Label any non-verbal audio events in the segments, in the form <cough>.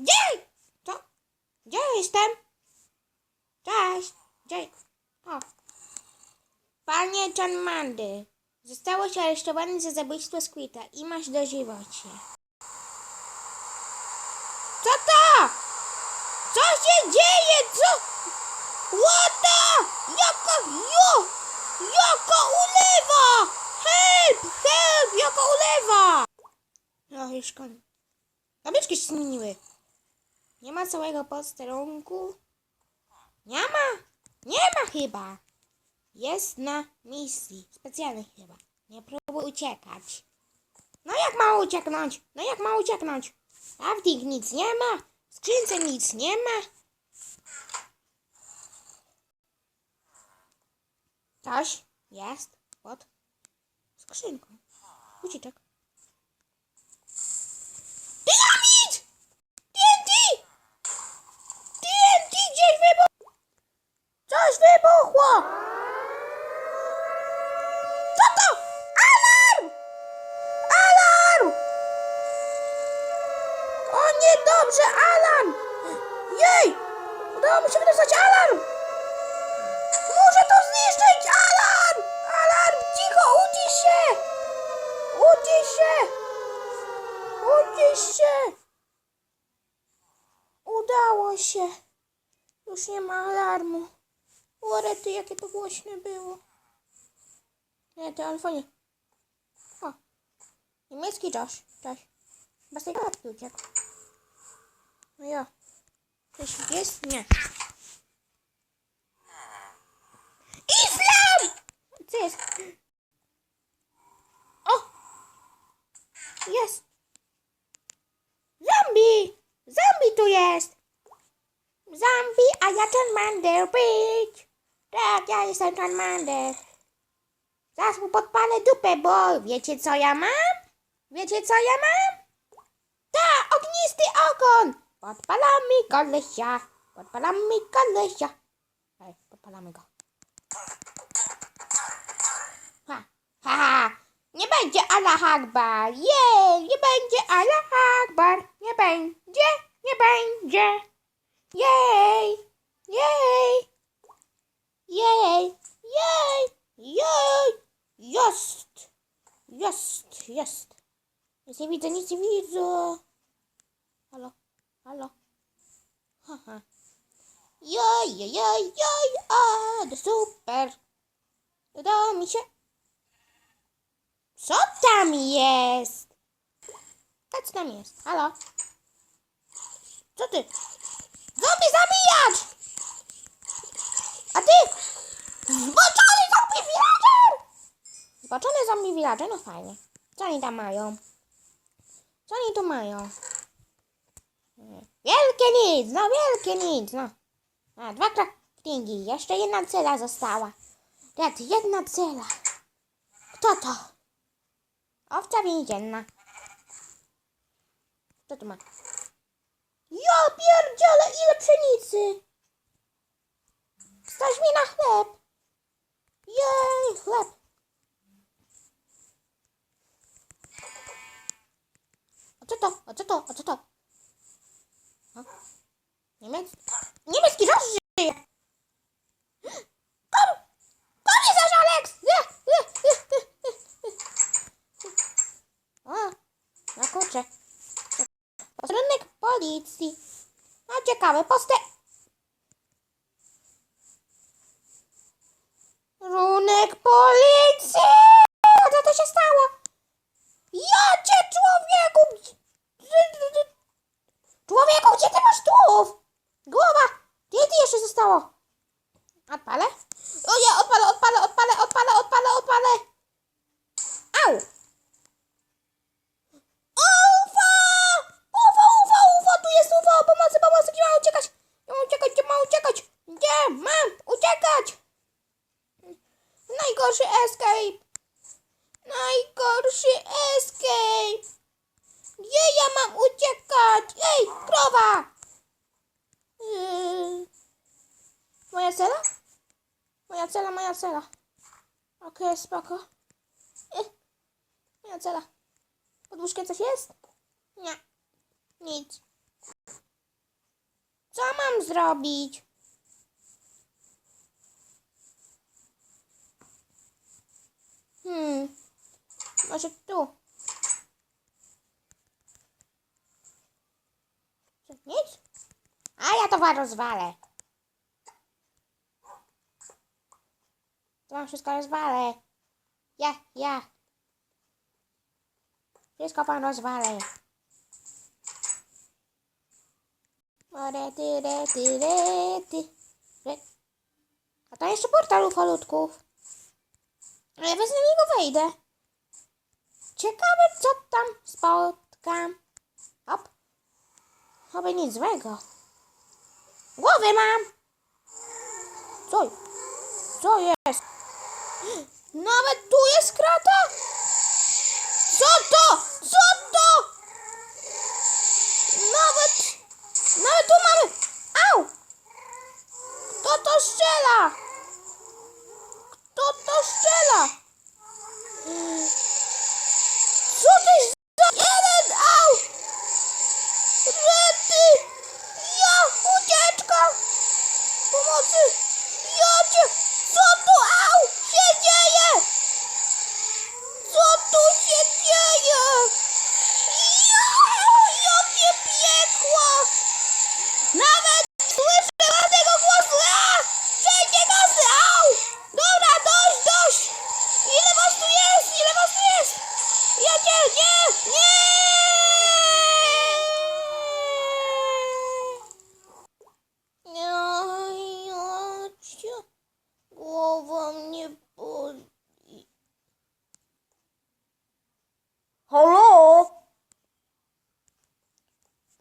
Gdzie? Co? Gdzie jestem? Cześć. Gdzie? O. Panie Chanmandy, zostałeś aresztowany za zabójstwo Squita i masz dożywocie. Co to? Co się dzieje? Co? The? Jaka, jo, jaka ulewa? Help, help, jaka ulewa? No już koniec. Tabliczki się zmieniły. Nie ma całego posterunku. Nie ma. Nie ma chyba. Jest na misji. Specjalnej chyba. Nie próbuj uciekać. No jak ma ucieknąć? No jak ma ucieknąć? Tych nic nie ma. W skrzynce nic nie ma. Coś jest pod skrzynką. Ucieczek. Dynamit! TNT! TNT gdzieś wybuchło! Coś wybuchło! Co to? Alarm! Alarm! O niedobrze, alarm! Jej! Udało mi się wydostać alarm! Muszę to zniszczyć! Alarm! Alarm! Cicho, ucisz się! Ucisz się! Ucisz się! Udało się. Już nie ma alarmu. Łorety, jakie to głośne było. Nie, telefonie. O. Niemiecki Josh. Cześć. Bez tej klatki uciekł. No ja. Coś jest? Nie. Islam! Co jest? O! Jest! Zombie! Zombie tu jest! Zombie, a ja Charmander, bitch! Tak, ja jestem Charmander. Zaraz mu podpalę dupę, bo wiecie co ja mam? Wiecie co ja mam? Ta, ognisty ogon! Podpalamy kolesia! Podpalamy kolesia! Ej, podpalamy go. Ha, ha, ha! Nie będzie Allah Akbar! Jej! Nie będzie Allah Akbar! Nie będzie! Nie będzie! Jej! Jej! Jej! Jej! Jej! Jest! Jest! Jest! Nic nie widzę, nic nie widzę! Halo? Halo? Haha. Jej, jej, jej, jej! A, to super! Udało mi się. Co tam jest? A co tam jest? Halo? Co ty? Zombie zabijać! A ty? Zboczony zombie villager! Zboczony zombie villager? No fajnie. Co oni tam mają? Co oni tu mają? Wielkie nic! No wielkie nic! No. A, dwa craftingi. Jeszcze jedna cela została. Red, jedna cela. Kto to? Owca więzienna. Kto to ma? Ja pierdziele, ile pszenicy! Stać mi na chleb! Jej, chleb! Co to? A co to? A co to? A? Niemiec... Niemiecki żołnierz żyje! <gasps> Kom! Komisarz Alex! Nie, nie, nie, nie, nie, nie. O, na kurczę. Posterunek policji. No ciekawe, poste... Runek policji! Co to się stało? Ja cię człowieku! Człowieku, gdzie ty masz tułów? Głowa! Gdzie ty jeszcze zostało? Odpalę? O nie, odpalę, odpalę, odpalę, odpalę, odpalę, odpalę! Au! UFO! UFO, UFO, UFO, tu jest UFO! Pomocy, pomocy, gdzie mam uciekać? Gdzie mam uciekać, gdzie mam uciekać? Gdzie mam uciekać? Najgorszy escape! Najgorszy escape! Gdzie ja mam uciekać? Ej, krowa! Yy. Moja cela? Moja cela, moja cela. Okej, spoko. Ech. Moja cela. Pod łóżkiem coś jest? Nie. Nic. Co mam zrobić? Hmm. Może tu. Nic? A ja to wa- rozwalę. To wam wszystko rozwalę. Ja, ja. Wszystko pan rozwalę. Ore, ty, re, ty, re, ty, re. A to jeszcze portal ufolutków. A ja bez niego wejdę. Ciekawe, co tam spotkam. Hop. Oby nic złego. Głowy mam. Co? Co jest? Nawet tu jest krata? Co to? Co to? Nawet, nawet tu mamy. Au! Kto to strzela? Kto to strzela? Co to jest za jeden? Au! Rety! Ja! Ucieczka! Pomocy! Ja cię! Co tu? Au! Się dzieje? Co tu się dzieje? Ja! Jakie piekło! Nawet słyszę żadnego głosu! A! Wszędzie gazy! Au! Dobra, dość, dość! Ile was tu jest? Ile was tu jest? Ja nie! Nie! Cię... Głowa mnie boli. Halo?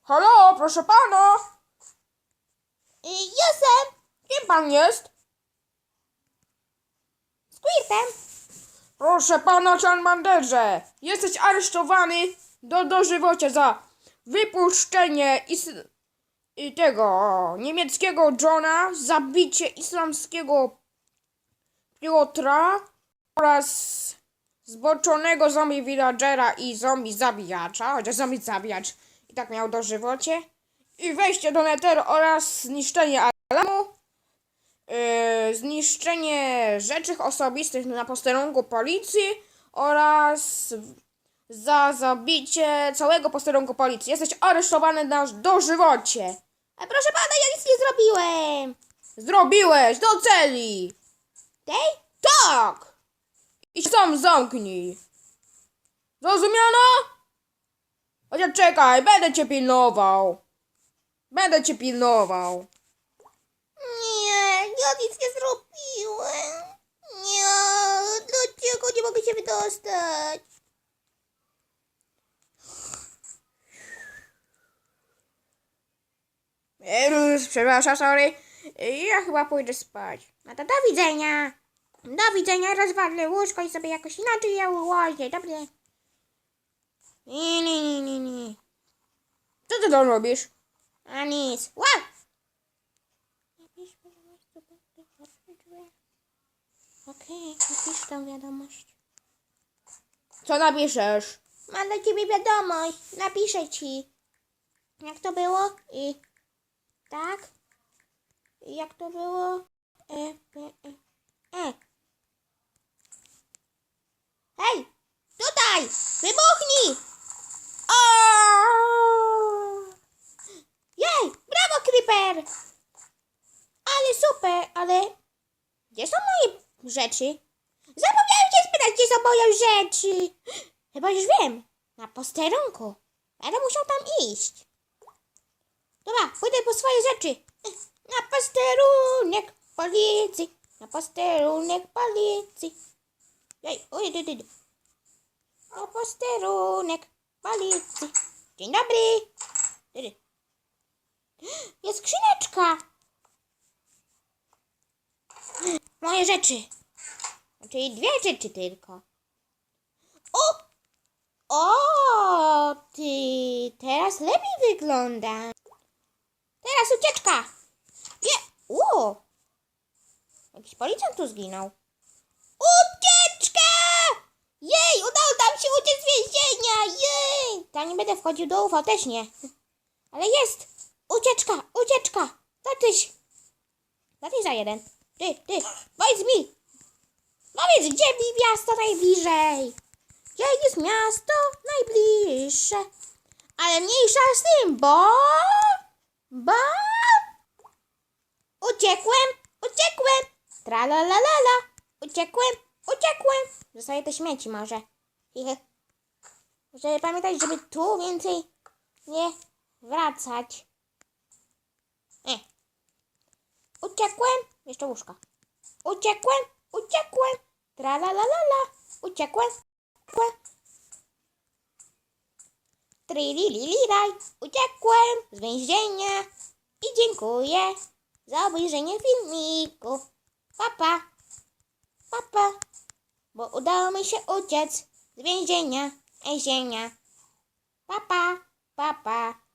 Halo, proszę pana? Kim pan jest? Squirtem. Proszę pana Charmanderze, jesteś aresztowany do dożywocia za wypuszczenie is i tego niemieckiego Johna, zabicie islamskiego Piotra oraz zboczonego zombie villagera i zombie zabijacza, chociaż zombie zabijacz i tak miał dożywocie i wejście do Netheru oraz zniszczenie alarmu yy, zniszczenie rzeczy osobistych na posterunku policji oraz za zabicie całego posterunku policji. Jesteś aresztowany na dożywocie. A proszę pana, ja nic nie zrobiłem. Zrobiłeś do celi. Tej? Tak. I sam zamknij. Zrozumiano? Chociaż czekaj, będę cię pilnował. Będę cię pilnował. Nic nie zrobiłem. Nie, dlaczego nie mogę się wydostać? Eee, Przepraszam, sorry. Ja chyba pójdę spać. No to do widzenia. Do widzenia, rozwalę łóżko i sobie jakoś inaczej je ułożę, dobrze? Nie, nie, nie, nie, nie. Co ty tam robisz? A nic. Wow! Okej, napisz tą wiadomość. Co napiszesz? Mam dla ciebie wiadomość. Napiszę ci. Jak to było? I tak? I jak to było? E, e, e, e. Hej! Tutaj! Wybuchnij! O! Jej! Brawo, Creeper! Ale super, ale... Gdzie są moje rzeczy? Zapomniałem cię spytać, gdzie są moje rzeczy. Chyba już wiem. Na posterunku. Będę musiał tam iść. Dobra, pójdę po swoje rzeczy. Na posterunek policji. Na posterunek policji. Ej, oj, dy, dy, dy. Na posterunek policji. Dzień dobry. Jest skrzyneczka. Moje rzeczy. Czyli dwie rzeczy tylko. O! O! Ty teraz lepiej wygląda. Teraz ucieczka. Nie! O! Jakiś policjant tu zginął. Ucieczka! Jej! Udało nam się uciec z więzienia! Jej! Tam nie będę wchodził do UFO, też nie. Ale jest! Ucieczka, ucieczka! Tatuś! Tatuś za jeden. Ty, ty, powiedz mi! Powiedz, gdzie mi miasto najbliżej? Gdzie jest miasto najbliższe? Ale mniejsza z tym, bo... Bo... Uciekłem, uciekłem! Tralalalala! Uciekłem, uciekłem! Zostaje te śmieci może. Żeby pamiętać, żeby tu więcej nie wracać. E. Uciekłem. Jeszcze łóżka. Uciekłem, uciekłem. Tralalalala. Uciekłem. Uciekłem. Trilililiraj. Uciekłem z więzienia. I dziękuję za obejrzenie filmiku. Papa. Papa. Bo udało mi się uciec z więzienia. Więzienia. Papa. Papa.